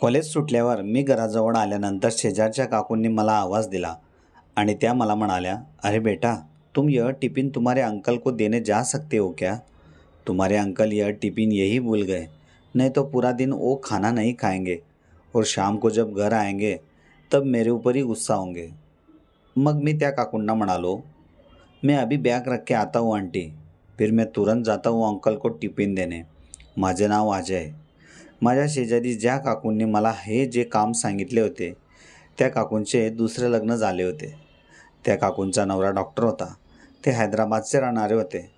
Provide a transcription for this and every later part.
College सुटल्यावर मी घराजवळ आल्यानंतर शेजारच्या काकूंनी मला आवाज दिला आणि त्या मला म्हणाल्या अरे बेटा तुम यह टिफिन तुम्हारे अंकल को देने जा सकते हो क्या? तुम्हारे अंकल यह टिफिन यही भूल गए नहीं तो पूरा दिन वो खाना नहीं खाएंगे और शाम को जब घर आएंगे तब मेरे ऊपर ही गुस्सा होंगे। मग मी त्या काकूंना म्हणालो मैं अभी बैग रख के आता हूँ आंटी फिर मैं तुरंत जाता हूँ अंकल को टिफिन देने। माझे नाव अजय माझ्या शेजारी ज्या काकूंनी मला हे जे काम सांगितले होते त्या काकूंचे दुसरे लग्न झाले होते. त्या काकूंचा नवरा डॉक्टर होता. ते हैदराबादचे राहणारे होते.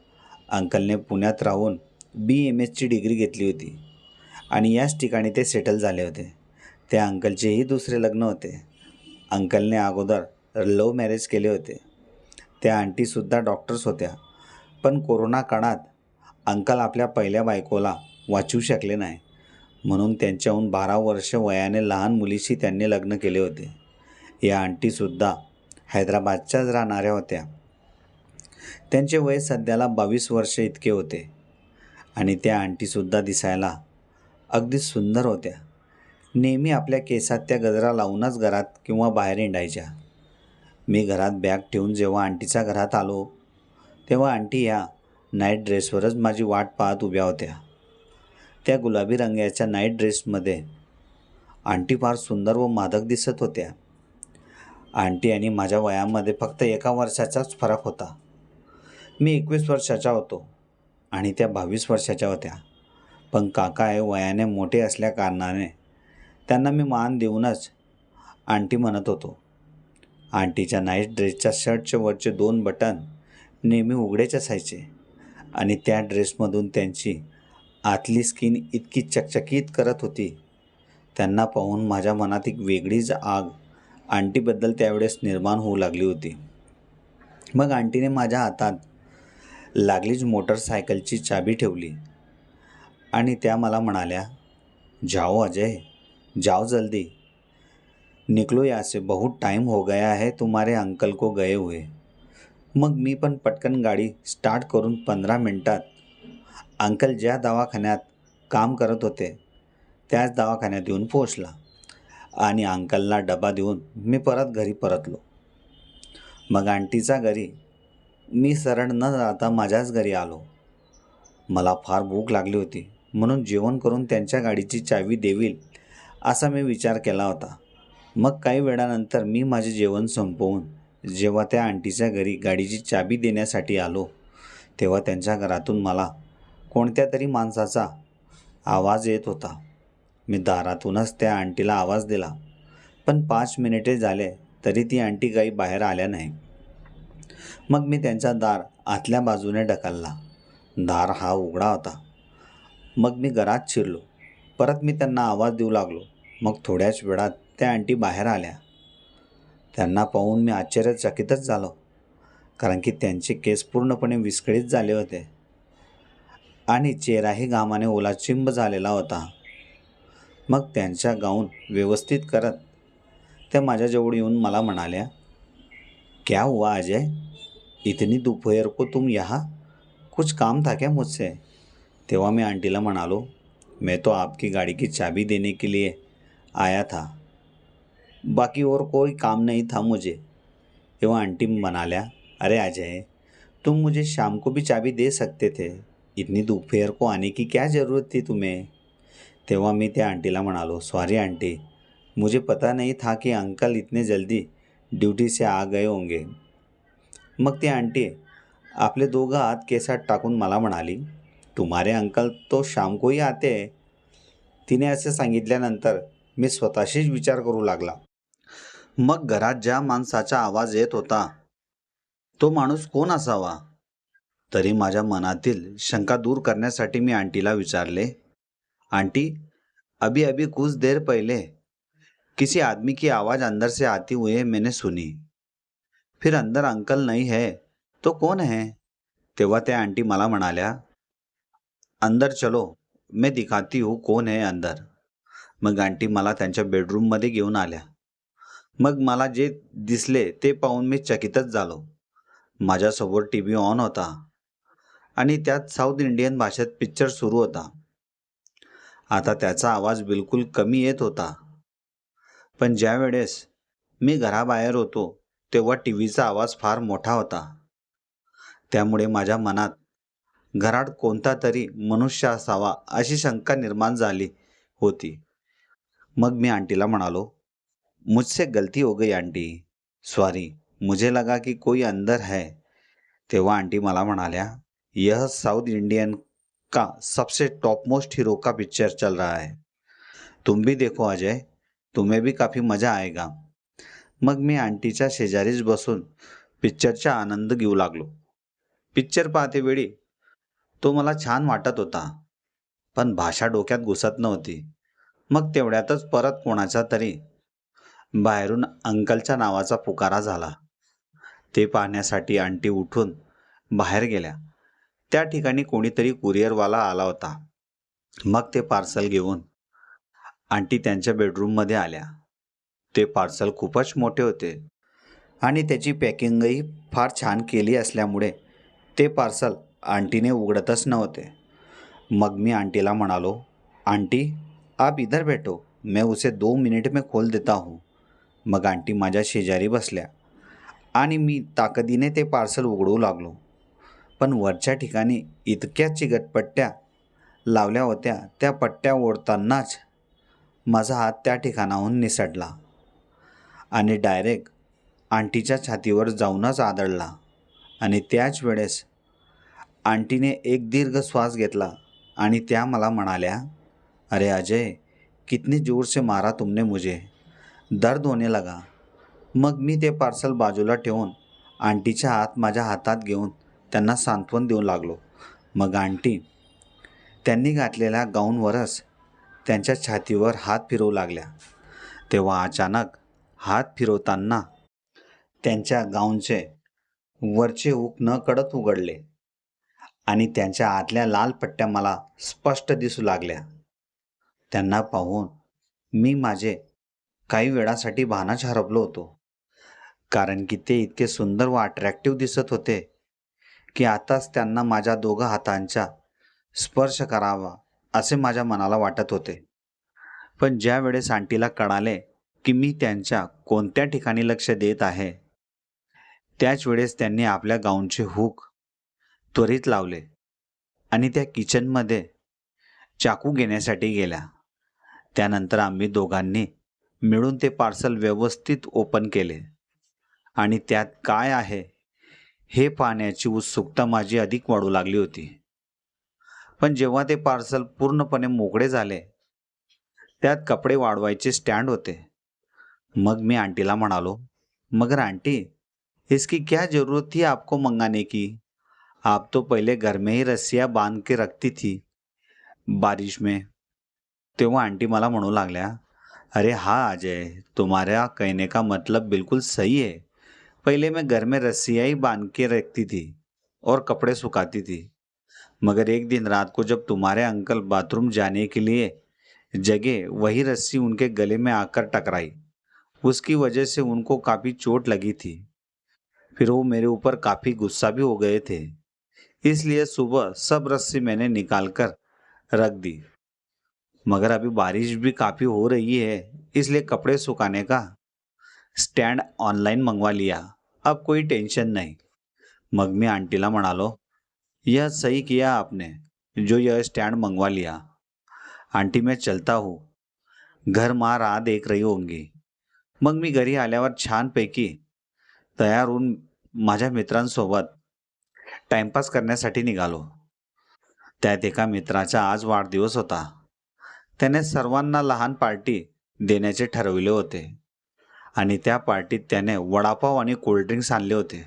अंकलने पुण्यात राहून बी एम एसची डिग्री घेतली होती आणि याच ठिकाणी ते सेटल झाले होते. त्या अंकलचेही दुसरे लग्न होते. अंकलने अगोदर लव्ह मॅरेज केले होते. त्या आंटीसुद्धा डॉक्टर्स होत्या. पण कोरोना काळात अंकल आपल्या पहिल्या बायकोला वाचवू शकले नाही. म्हणून त्यांच्याहून बारा वर्ष वयाने लहान मुलीशी त्यांनी लग्न केले होते. या आंटीसुद्धा हैदराबादच्याच राहणाऱ्या होत्या. त्यांचे वय सध्याला बावीस वर्ष इतके होते आणि त्या आंटीसुद्धा दिसायला अगदी सुंदर होत्या. नेहमी आपल्या केसात त्या गजरा लावूनच घरात किंवा बाहेर हिंडायच्या. मी घरात बॅग ठेवून जेव्हा आंटीच्या घरात आलो तेव्हा आंटी ह्या नाईट ड्रेसवरच माझी वाट पाहत उभ्या होत्या. त्या गुलाबी रंगाच्या नाईट ड्रेसमध्ये आंटी फार सुंदर व मादक दिसत होत्या. आंटी आणि माझ्या वयामध्ये फक्त एका वर्षाचाच फरक होता. मी एकवीस वर्षाचा होतो आणि त्या बावीस वर्षाच्या होत्या. पण काका हे वयाने मोठे असल्या कारणाने त्यांना मी मान देऊनच आंटी म्हणत होतो. आंटीच्या नाईट ड्रेसच्या शर्टचे वरचे दोन बटन नेहमी उघडेच असायचे आणि त्या ड्रेसमधून त्यांची आतली स्किन इतकी चकचकीत करत होती. त्यांना पाहून माझ्या मनात एक वेगळीच आग आंटीबद्दल त्यावेळेस निर्माण होऊ लागली होती. मग आंटीने माझ्या हातात लागलीच मोटरसायकलची चाबी ठेवली आणि त्या मला म्हणाल्या जाओ अजय जाओ जल्दी. निकलो यासे से बहुत टाइम हो गया है तुम्हारे अंकल को गए हुए. मग मी पण पटकन गाडी स्टार्ट करून पंधरा मिनटात अंकल ज्या दवाखान्यात काम करत होते त्याच दवाखान्यात येऊन पोचला आणि अंकलला डबा देऊन मी परत घरी परतलो. मग आंटीचा घरी. मी सरळ न जाता माझ्याच घरी आलो. मला फार भूक लागली होती म्हणून जेवण करून त्यांच्या गाडीची चावी देवील असा मी विचार केला होता. मग काही वेळानंतर मी माझे जेवण संपवून जेव्हा त्या आंटीच्या घरी गाडीची चाबी देण्यासाठी आलो तेव्हा त्यांच्या घरातून मला कोणत्या तरी माणसाचा आवाज येत होता. मी दारातूनच त्या आंटीला आवाज दिला. पण पाच मिनिटे झाले तरी ती आंटी काही बाहेर आल्या नाही. मग मी त्यांचा दार आतल्या बाजूने ढकलला. दार हा उघडा होता. मग मी घरात शिरलो. परत मी त्यांना आवाज देऊ लागलो. मग थोड्याच वेळात त्या आंटी बाहेर आल्या. त्यांना पाहून मी आश्चर्यचकितच झालो. कारण की त्यांचे केस पूर्णपणे विस्कळीत झाले होते. आणि चेहराही घामाने ओलाचिंब झालेला होता. मग त्यांच्या गाऊन व्यवस्थित करत त्या माझ्याजवळ येऊन मला म्हणाल्या क्या हुआ अजय? इतनी दोपहर को तुम यहाँ? कुछ काम था क्या मुझसे? तेव्हा मी आंटीला म्हणालो मैं तो आपकी गाड़ी की चाबी देने के लिए आया था. बाकी और कोई काम नहीं था मुझे. तेव्हा आंटी म्हणाल्या अरे अजय तुम मुझे शाम को भी चाबी दे सकते थे. इतनी दोपहर को आने की क्या ज़रूरत थी तुम्हें? तेव्हा मी त्या आंटीला म्हणालो सॉरी आंटी मुझे पता नहीं था कि अंकल इतने जल्दी ड्युटी से आ गए होंगे. मग ती आंटी आपले दोघं हात केसात टाकून मला म्हणाली तुम्हारे अंकल तो शाम आते तिने असे सांगितल्यानंतर मी स्वतःशीच विचार करू लागला. मग घरात ज्या माणसाचा आवाज येत होता तो माणूस कोण असावा? तरी माझ्या मनातील शंका दूर करण्यासाठी मी आंटीला विचारले आंटी अभी अभी कुछ देर पहले किसी आदमी की आवाज़ अंदर से आती हुई मैंने सुनी। फिर अंदर अंकल नहीं है तो कोण है? तेव्हा त्या आंटी मला म्हणाल्या अंदर चलो मैं दिखाती हूँ कोण है अंदर. मग आंटी मला त्यांच्या बेडरूममध्ये घेऊन आल्या. मग मला जे दिसले ते पाहून मी चकितच झालो. माझ्यासमोर टी व्ही ऑन होता. आणि त्यात साऊथ इंडियन भाषेत पिक्चर सुरू होता. आता त्याचा आवाज बिलकुल कमी येत होता. पण ज्या वेळेस मी घराबाहेर होतो तेव्हा टी व्हीचा आवाज फार मोठा होता. त्यामुळे माझ्या मनात घरात कोणता तरी मनुष्य असावा अशी शंका निर्माण झाली होती. मग मी आंटीला म्हणालो मुझसे गलती हो गई आंटी. सॉरी मुझे लगा की कोई अंदर है. तेव्हा आंटी मला म्हणाल्या यह साउथ इंडियन का सबसे टॉप मोस्ट हीरो का पिक्चर चल रहा है। तुम भी देखो अजय तुम्हें भी काफी मजा आएगा। मग मी आंटीच्या शेजारीच बसून पिक्चरचा आनंद घेऊ लागलो। पिक्चर पाहते वेळी तो मला छान वाटत होता पण भाषा डोक्यात घुसत नव्हती. मग तेवढ्यातच परत कोणाचा तरी बाहेरून अंकलच्या नावाचा पुकारा झाला. ते पाहण्यासाठी आंटी उठून बाहेर गेल्या. त्या ठिकाणी कोणीतरी कुरिअरवाला आला होता. मग ते पार्सल घेऊन आंटी त्यांच्या बेडरूममध्ये आल्या. ते पार्सल खूपच मोठे होते आणि त्याची पॅकिंगही फार छान केली असल्यामुळे ते पार्सल आंटीने उघडतच नव्हते. मग मी आंटीला म्हणालो आंटी आप इधर बैठो मैं उसे दो मिनिट में खोल देता हूँ. मग आंटी माझ्या शेजारी बसल्या आणि मी ताकदीने ते पार्सल उघडू लागलो. पण वरच्या ठिकाणी इतक्या चिकटपट्ट्या लावल्या होत्या त्या पट्ट्या ओढतानाच माझा हात त्या ठिकाणाहून निसटला आणि डायरेक्ट आंटीच्या छातीवर जाऊनच आदळला आणि त्याच वेळेस आंटीने एक दीर्घ श्वास घेतला आणि त्या मला म्हणाल्या अरे अजय कितनी जोर से मारा तुमने मुझे. दर्द होने लगा. मग मी ते पार्सल बाजूला ठेवून आंटीच्या हात माझ्या हातात घेऊन त्यांना सांत्वन देऊ लागलो. मग आंटी त्यांनी घातलेल्या गाऊनवरच त्यांच्या छातीवर हात फिरवू लागल्या. तेव्हा अचानक हात फिरवताना त्यांच्या गाऊनचे वरचे ऊक न कडत उघडले आणि त्यांच्या आतल्या लाल पट्ट्या मला स्पष्ट दिसू लागल्या. त्यांना पाहून मी माझे काही वेळासाठी भानाच हरपलो होतो. कारण की ते इतके सुंदर व अट्रॅक्टिव्ह दिसत होते. की आताच त्यांना माझ्या दोघं हातांचा स्पर्श करावा असे माझ्या मनाला वाटत होते. पण ज्या वेळेस आंटीला कळाले की मी त्यांच्या कोणत्या ठिकाणी लक्ष देत आहे त्याच वेळेस त्यांनी आपल्या गाऊनचे हुक त्वरित लावले आणि त्या किचनमध्ये चाकू घेण्यासाठी गेल्या. त्यानंतर आम्ही दोघांनी मिळून ते पार्सल व्यवस्थित ओपन केले. आणि त्यात काय आहे हे पाहण्याची उत्सुकता माझी अधिक वाढू लागली होती. पण जेव्हा ते पार्सल पूर्णपणे मोकळे झाले त्यात कपडे वाढवायचे स्टँड होते. मग मी आंटीला म्हणालो मगर आंटी इसकी क्या जरूरत थी आपको मंगाने की? आप तो पहले घर में ही रस्सिया बांध के रखती थी बारिश में. तेव्हा आंटी मला म्हणू लागल्या अरे हाँ अजय तुम्हारा कहने का मतलब बिल्कुल सही है. पहले मैं घर में रस्सियाँ ही बाँध के रखती थी और कपड़े सुखाती थी। मगर एक दिन रात को जब तुम्हारे अंकल बाथरूम जाने के लिए जगे, वही रस्सी उनके गले में आकर टकराई। उसकी वजह से उनको काफ़ी चोट लगी थी। फिर वो मेरे ऊपर काफ़ी गुस्सा भी हो गए थे। इसलिए सुबह सब रस्सी मैंने निकाल कर रख दी। मगर अभी बारिश भी काफ़ी हो रही है, इसलिए कपड़े सुखाने का स्टँड ऑनलाइन मंगवा लिया. अब कोई टेंशन नहीं. मग मी आंटीला म्हणालो यह सही किया आपने जो यह स्टैंड मंगवा लिया. आंटी मैं चलता हूँ. घर माँ राह देख रही होंगी. मग मी घरी आल्यावर छानपैकी तयार होऊन माझ्या मित्रांसोबत टाइमपास करण्यासाठी निघालो. त्यात एका मित्राचा आज वाढदिवस होता. त्याने सर्वांना लहान पार्टी देण्याचे ठरविले होते. आणि त्या पार्टीत त्याने वडापाव आणि कोल्ड्रिंक्स आणले होते.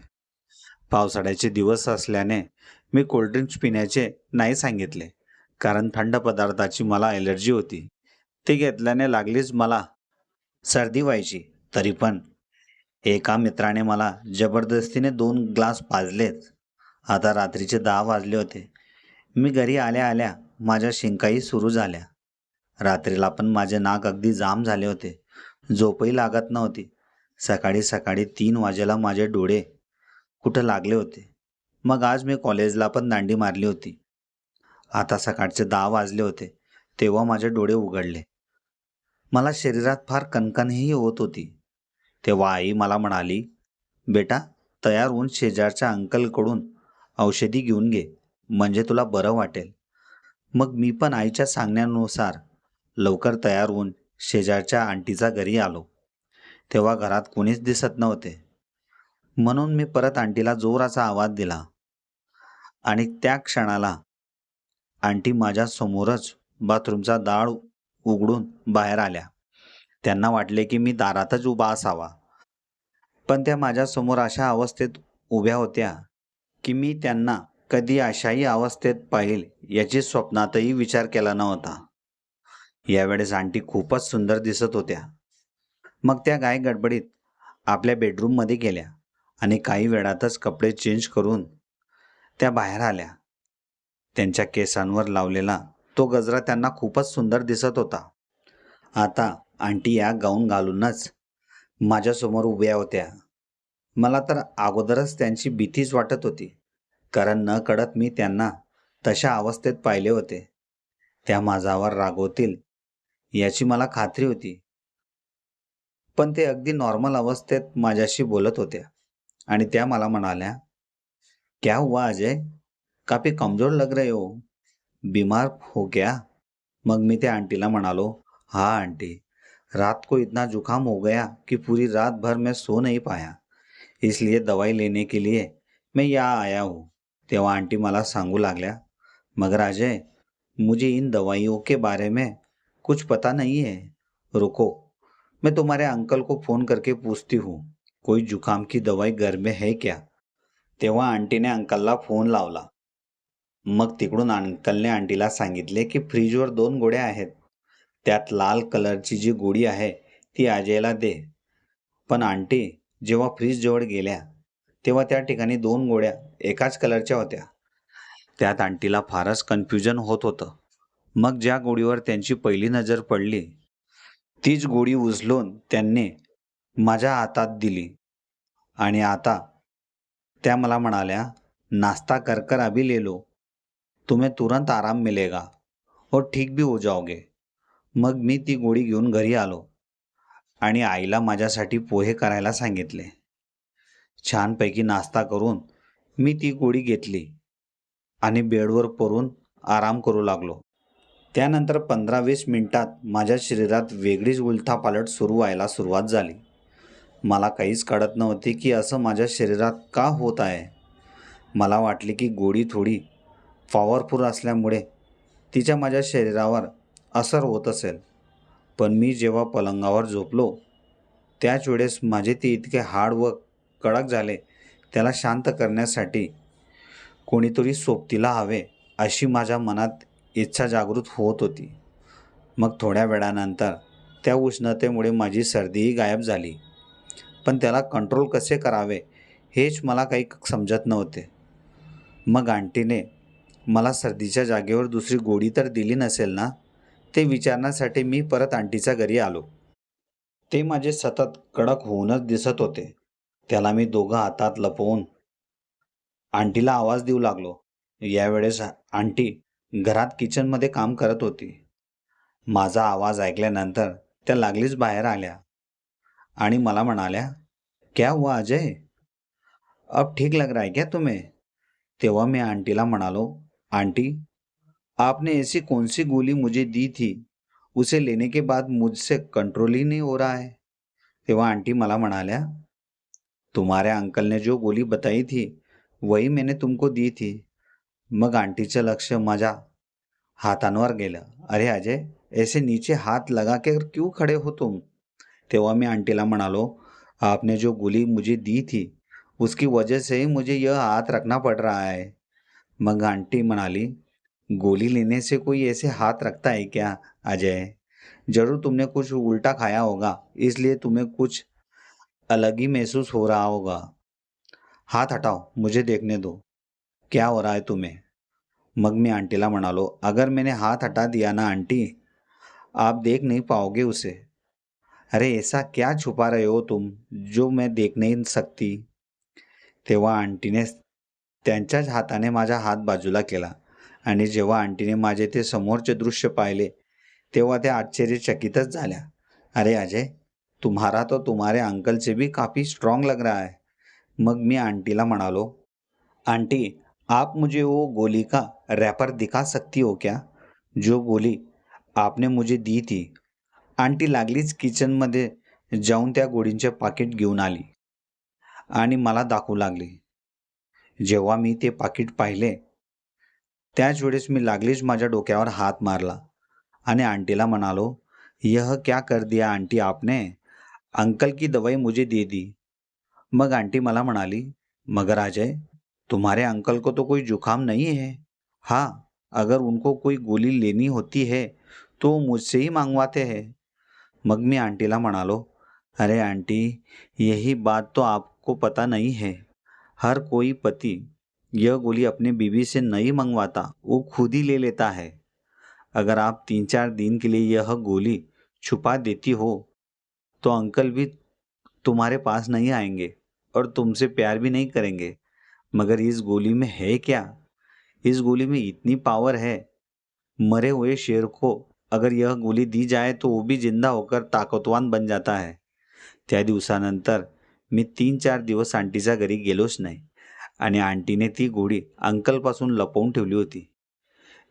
पावसाळ्याचे दिवस असल्याने मी कोल्ड्रिंक्स पिण्याचे नाही सांगितले कारण थंड पदार्थाची मला ॲलर्जी होती. ते घेतल्याने लागलीच मला सर्दी व्हायची तरी पण एका मित्राने मला जबरदस्तीने दोन ग्लास पाजलेत आता रात्रीचे दहा वाजले होते. मी घरी आल्या आल्या माझ्या शिंकाई सुरू झाल्या. रात्रीला पण माझे नाक अगदी जाम झाले होते. झोपही लागत नव्हती. सकाळी सकाळी तीन वाजेला माझे डोळे कुठं लागले होते? मग आज मी कॉलेजला पण दांडी मारली होती. आता सकाळचे दहा वाजले होते. तेव्हा माझे डोळे उघडले. मला शरीरात फार कणकणही होत होती. तेव्हा आई मला म्हणाली बेटा तयार होऊन शेजारच्या अंकलकडून औषधी घेऊन घे. म्हणजे तुला बरं वाटेल. मग मी पण आईच्या सांगण्यानुसार लवकर तयार होऊन शेजारच्या आंटीचा घरी आलो. तेव्हा घरात कोणीच दिसत नव्हते. म्हणून मी परत आंटीला जोराचा आवाज दिला. आणि त्या क्षणाला आंटी माझ्या समोरच बाथरूमचा दाळ उघडून बाहेर आल्या. त्यांना वाटले की मी दारातच उभा असावा. पण त्या माझ्यासमोर अशा अवस्थेत उभ्या होत्या की मी त्यांना कधी अशाही अवस्थेत पाहिल याची स्वप्नातही विचार केला नव्हता. यावेळेस आंटी खूपच सुंदर दिसत होत्या. मग त्या गाय गडबडीत आपल्या बेडरूममध्ये गेल्या आणि काही वेळातच कपडे चेंज करून त्या बाहेर आल्या. त्यांच्या केसांवर लावलेला तो गजरा त्यांना खूपच सुंदर दिसत होता. आता आंटी या गाऊन घालूनच माझ्यासमोर उभ्या होत्या. मला तर अगोदरच त्यांची भीतीच वाटत होती. कारण न कळत मी त्यांना तशा अवस्थेत पाहिले होते. त्या माझ्यावर रागवतील याची मला खात्री होती. पण ते अगदी नॉर्मल अवस्थेत माझ्याशी बोलत होत्या. आणि त्या मला म्हणाल्या क्या हुआ अजय? काफी कमजोर लग रहे हो. बीमार हो क्या मग मी त्या आंटीला म्हणालो हाँ आंटी रात को इतना जुकाम हो गया कि पूरी रात भर मैं सो नहीं पाया. इसलिए दवाई लेने के लिए मैं यहाँ आया हूँ. तेव्हा आंटी मला सांगू लागल्या मगर अजय मुझे इन दवाइयों के बारे में कुछ पता नहीं है। रुको मैं तुम्हारे अंकल को फ़ोन करके पूछती हूँ कोई जुकाम की दवाई घर में है क्या? तेव्हा आंटीने अंकलला फोन लावला। मग तिकडून अंकलने आंटीला सांगितले की फ्रीजवर दोन गोळ्या आहेत. त्यात लाल कलरची जी गोळी आहे ती अजयला दे. पण आंटी जेव्हा फ्रीजजवळ गेल्या तेव्हा त्या ठिकाणी दोन गोळ्या एकाच कलरच्या होत्या. त्यात आंटीला फारच कन्फ्युजन होत होतं. मग ज्या गोळीवर त्यांची पहिली नजर पडली तीच गोळी उचलून त्यांनी माझ्या हातात दिली. आणि आता त्या मला म्हणाल्या नाश्ता कर कर अभी ले लो. तुम्हें तुरंत आराम मिलेगा. और ठीक भी हो जाओगे. मग मी ती गोळी घेऊन घरी आलो आणि आईला माझ्यासाठी पोहे करायला सांगितले. छानपैकी नाश्ता करून मी ती गोळी घेतली आणि बेडवर पडून आराम करू लागलो. त्यानंतर पंधरा वीस मिनटात माझ्या शरीरात वेगळीच उलथापालट सुरू व्हायला सुरुवात झाली. मला काहीच कळत नव्हते की असं माझ्या शरीरात का होत आहे. मला वाटले की गोळी थोडी पॉवरफुल असल्यामुळे तिच्या माझ्या शरीरावर असर होत असेल. पण मी जेव्हा पलंगावर झोपलो त्याच वेळेस माझे ते इतके हाड व कडक झाले त्याला शांत करण्यासाठी कोणीतरी सोबतीला हवे अशी माझ्या मनात इच्छा जागृत होत होती. मग थोड्या वेळानंतर त्या उष्णतेमुळे माझी सर्दीही गायब झाली. पण त्याला कंट्रोल कसे करावे हेच मला काही समजत नव्हते. मग आंटीने मला सर्दीच्या जागेवर दुसरी गोळी तर दिली नसेल ना? ते विचारण्यासाठी मी परत आंटीच्या घरी आलो. ते माझे सतत कडक होऊनच दिसत होते. त्याला मी दोघं हातात लपवून आंटीला आवाज देऊ लागलो. यावेळेस आंटी घरात किचनमध्ये काम करत होती. माझा आवाज ऐकल्यानंतर त्या लागलीच बाहेर आल्या आणि मला म्हणाल्या क्या हुआ अजय? अब ठीक लग रहा है क्या तुम्हें? तेव्हा मी आंटीला म्हणालो आंटी आपने ऐसी कौन सी गोली मुझे दी थी? उसे लेने के बाद मुझसे कंट्रोल ही नहीं हो रहा है. तेव्हा आंटी मला म्हणाल्या तुम्हारे अंकल ने जो गोली बताई थी वही मैंने तुमको दी थी. मग आंटीचं लक्ष माझ्या हातांवर गेलं. अरे अजय, ऐसे नीचे हाथ लगा के क्यों खड़े हो तुम? तेव्हा मी आंटीला म्हणालो, आपने जो गोली मुझे दी थी, उसकी वजह से ही मुझे यह हाथ रखना पड़ रहा है। मग आंटी म्हणाली, गोली लेने से कोई ऐसे हाथ रखता है क्या, अजय? ज़रूर तुमने कुछ उल्टा खाया होगा, इसलिए तुम्हें कुछ अलग ही महसूस हो रहा होगा। हाथ हटाओ, मुझे देखने दो। क्या हो रहा है तुम्हें? मग मी आंटीला म्हणालो अगर मैंने हाथ हटा दिया ना आंटी आप देख नहीं पाओगे उसे. अरे ऐसा क्या छुपा रहे हो तुम जो मैं देख नहीं सकती? तेव्हा आंटीने त्यांच्याच हाताने माझा हात बाजूला केला आणि जेव्हा आंटीने माझे ते समोरचे दृश्य पाहिले तेव्हा त्या आश्चर्यचकितच झाल्या. अरे अजय तुम्हारा तो तुम्हारे अंकल से भी काफ़ी स्ट्रांग लग रहा है. मग मी आंटीला म्हणालो आंटी आप मुझे वो गोली का रैपर दिखा सकती हो क्या? जो गोली आपने मुझे दी थी. आंटी लागलीच किचनमध्ये जाऊन त्या गोळींचे पाकिट घेऊन आली आणि मला दाखवू लागली. जेव्हा मी ते पाकिट पाहिले त्याच वेळेस मी लागलीच माझ्या डोक्यावर हात मारला आणि आंटीला म्हणालो यह क्या कर दिया आंटी आपने? अंकल की दवाई मुझे दे दी. मग आंटी मला म्हणाली मगर अजय तुम्हारे अंकल को तो कोई जुखाम नहीं है? हाँ अगर उनको कोई गोली लेनी होती है तो मुझसे ही मांगवाते हैं। मग मी आंटीला म्हणालो अरे आंटी, यही बात तो आपको पता नहीं है। हर कोई पति यह गोली अपने बीवी से नहीं मंगवाता, वो खुद ही ले लेता है। अगर आप तीन चार दिन के लिए यह गोली छुपा देती हो तो अंकल भी तुम्हारे पास नहीं आएँगे और तुमसे प्यार भी नहीं करेंगे। मगर इस गोली में है क्या? इस गोली में इतनी पावर है। मरे हुए शेर को अगर यह गोली दी जाए तो वो भी जिंदा होकर ताकदवान बन जाता है। त्या दिवसानंतर मी तीन चार दिवस आंटीच्या घरी गेलोच नाही आणि आंटीने ती गोळी अंकलपासून लपवून ठेवली होती.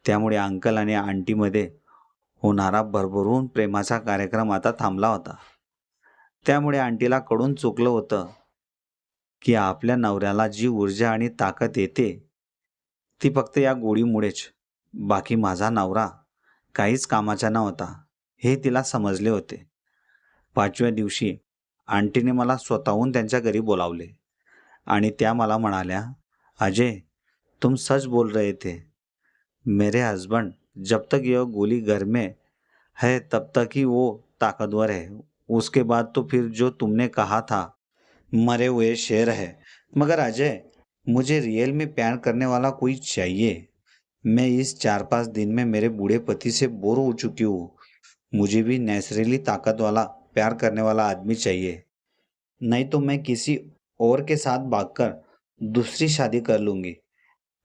त्यामुळे अंकल आणि आंटीमध्ये होणारा भरभरून प्रेमाचा कार्यक्रम आता थांबला होता. त्यामुळे आंटीला कडून चुकलं होतं की आपल्या नवऱ्याला जी ऊर्जा आणि ताकद येते ती फक्त या गोळीमुळेच बाकी माझा नवरा काहीच कामाचा नव्हता हे तिला समजले होते. पाचव्या दिवशी आंटीने मला स्वतःहून त्यांच्या घरी बोलावले आणि त्या मला म्हणाल्या अजय तुम सच बोल रहे थे. मेरे हस्बैंड जब तक यह गोली घर में है तब तक ही वो ताकतवर है. उसके बाद तो फिर जो तुमने कहा था मरे हुए शेर है. मगर अजय मुझे रियल में प्यार करने वाला कोई चाहिए? मैं इस चार पाँच दिन में मेरे बूढ़े पति से बोर हो चुकी हूँ। मुझे भी नेचुरली ताकत वाला, प्यार करने वाला आदमी चाहिए। नहीं तो मैं किसी और के साथ भागकर दूसरी शादी कर लूँगी।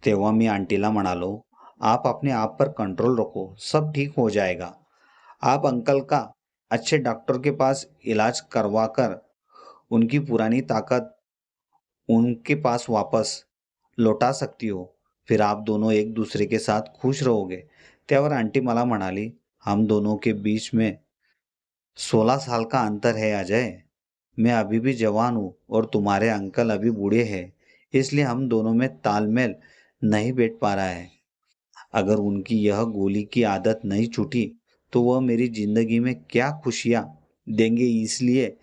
तेव्हा मी आंटीला म्हणालो आप अपने आप पर कंट्रोल रखो। सब ठीक हो जाएगा। आप अंकल का अच्छे डॉक्टर के पास इलाज करवा कर उनकी पुरानी ताकत उनके पास वापस लौटा सकती हो। फिर आप दोनों एक दूसरे के साथ खुश रहोगे। त्यावर आंटी मला म्हणाली, हम दोनों के बीच में सोलह साल का अंतर है अजय। मैं अभी भी जवान हूँ और तुम्हारे अंकल अभी बूढ़े हैं। इसलिए हम दोनों में तालमेल नहीं बैठ पा रहा है। अगर उनकी यह गोली की आदत नहीं छूटी तो वह मेरी ज़िंदगी में क्या खुशियाँ देंगे इसलिए?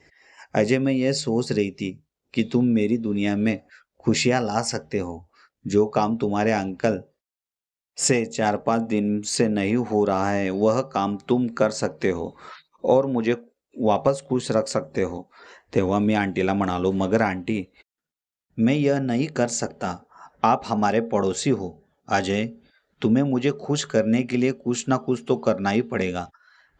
अजय मैं यह सोच रही थी। कि तुम मेरी दुनिया में खुशियाँ ला सकते हो। जो काम तुम्हारे अंकल से चार पाँच दिन से नहीं हो रहा है, वह काम तुम कर सकते हो और मुझे वापस खुश रख सकते हो। तेव्हा मी आंटीला म्हणालो, मगर आंटी, मैं यह नहीं कर सकता। आप हमारे पड़ोसी हो। अजय, तुम्हें मुझे खुश करने के लिए कुछ ना कुछ तो करना ही पडेगा।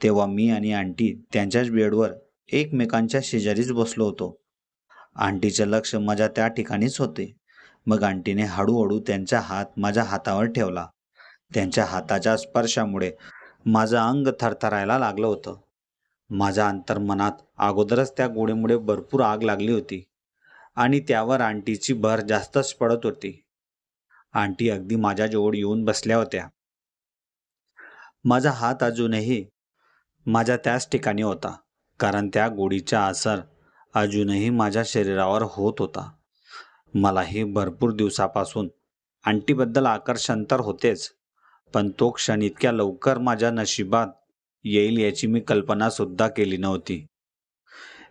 तेव्हा मी आणि आंटी त्यांच्याच बेडवर एकमेकांच्या शेजारीच बसलो होतो. आंटीचे लक्ष माझ्या त्या ठिकाणीच होते. मग आंटीने हळूहळू त्यांचा हात माझ्या हातावर ठेवला. त्यांच्या हाताच्या स्पर्शामुळे माझं अंग थरथरायला लागलं होतं. माझ्या अंतर्मनात अगोदरच त्या गोळीमुळे भरपूर आग लागली होती. आणि त्यावर आंटीची भर जास्तच पडत होती. आंटी अगदी माझ्याजवळ येऊन बसल्या होत्या. माझा हात अजूनही माझ्या त्याच ठिकाणी होता. कारण त्या गोडीचा असर अजूनही माझ्या शरीरावर होत होता. मलाही भरपूर दिवसापासून आंटीबद्दल आकर्षण तर होतेच पण तो क्षण इतक्या लवकर माझ्या नशिबात येईल याची मी कल्पनासुद्धा केली नव्हती.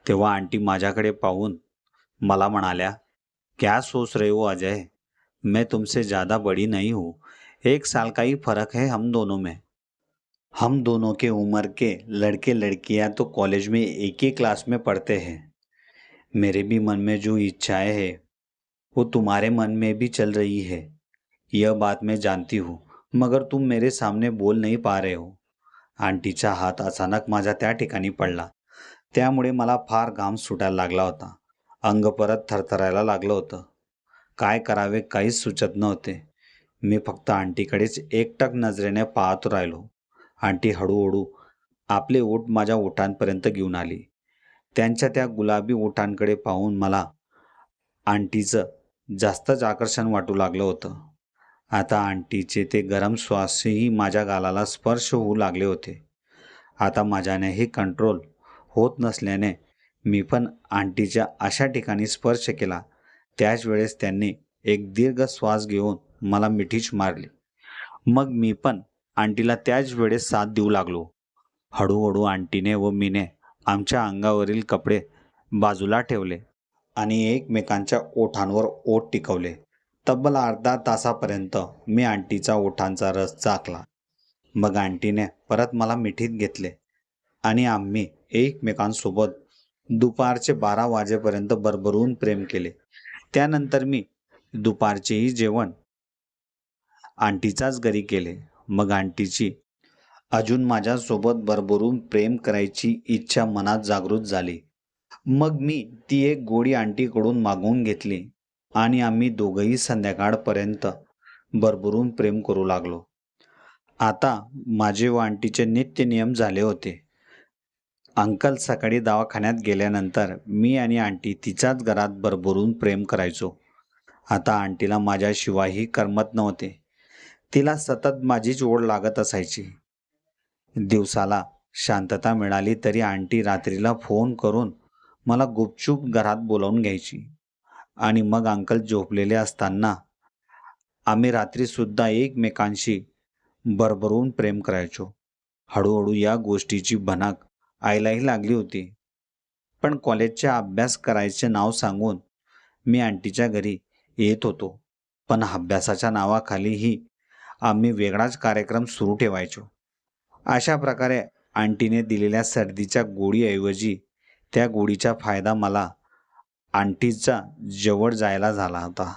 तेव्हा आंटी माझ्याकडे पाहून मला म्हणाल्या क्या सोच रहे हो अजय? मैं तुमसे ज़्यादा बड़ी नहीं हूँ. एक साल का ही फर्क है हम दोनों में. हम दोनों के उम्र के लड़के लड़कियां तो कॉलेज में एक ही क्लास में पढ़ते हैं। मेरे भी मन में जो इच्छाएं हैं वो तुम्हारे मन में भी चल रही है। यह बात मैं जानती हूँ मगर तुम मेरे सामने बोल नहीं पा रहे हो। आंटीचा हात अचानक माझ्या त्या ठिकाणी पडला. त्यामुळे मला फार घाम सुटायला लागला होता. अंग परत थरथरायला लागलं होतं. काय करावे काहीच सुचत नव्हते. मी फक्त आंटीकडेच एकटक नजरेने पाहत राहिलो. आंटी हळूहळू आपले ओट माझ्या ओठांपर्यंत घेऊन आली. त्यांच्या त्या गुलाबी ओठांकडे पाहून मला आंटीचं जास्तच आकर्षण वाटू लागलं होतं. आता आंटीचे ते गरम श्वासही माझ्या गालाला स्पर्श होऊ लागले होते. आता माझ्यानेही कंट्रोल होत नसल्याने मी पण आंटीच्या अशा ठिकाणी स्पर्श केला. त्याच वेळेस त्यांनी एक दीर्घ श्वास घेऊन मला मिठीच मारली. मग मी पण आंटीला त्याच वेळेस साथ देऊ लागलो. हळूहळू आंटीने व मीने आमच्या अंगावरील कपडे बाजूला ठेवले आणि एकमेकांच्या ओठांवर ओठ टिकवले. तब्बल अर्धा तासापर्यंत मी आंटीचा ओठांचा रस चाकला मग आंटीने परत मला मिठीत घेतले आणि आम्ही एकमेकांसोबत दुपारचे बारा वाजेपर्यंत भरभरून प्रेम केले. त्यानंतर मी दुपारचेही जेवण आंटीचाच घरी केले. मग आंटीची अजून माझ्यासोबत भरभरून प्रेम करायची इच्छा मनात जागृत झाली. मग मी ती एक गोडी आंटीकडून मागवून घेतली आणि आम्ही दोघंही संध्याकाळपर्यंत भरभरून प्रेम करू लागलो. आता माझे व आंटीचे नित्य नियम झाले होते. अंकल सकाळी दवाखान्यात गेल्यानंतर मी आणि आंटी तिच्याच घरात भरभरून प्रेम करायचो. आता आंटीला माझ्याशिवायही करमत नव्हते. तिला सतत माझीच ओढ लागत असायची. दिवसाला शांतता मिळाली तरी आंटी रात्रीला फोन करून मला गुपचूप घरात बोलावून घ्यायची. आणि मग अंकल झोपलेले असताना आम्ही रात्रीसुद्धा एकमेकांशी भरभरून प्रेम करायचो. हळूहळू या गोष्टीची भनाक आईलाही लागली होती. पण कॉलेजच्या अभ्यास करायचे नाव सांगून मी आंटीच्या घरी येत होतो. पण अभ्यासाच्या नावाखालीही आम्ही वेगळाच कार्यक्रम सुरू ठेवायचो. अशा प्रकारे आंटीने दिलेल्या सर्दीच्या गोळीऐवजी त्या गोळीचा फायदा मला आंटीचा जवळ जायला झाला होता.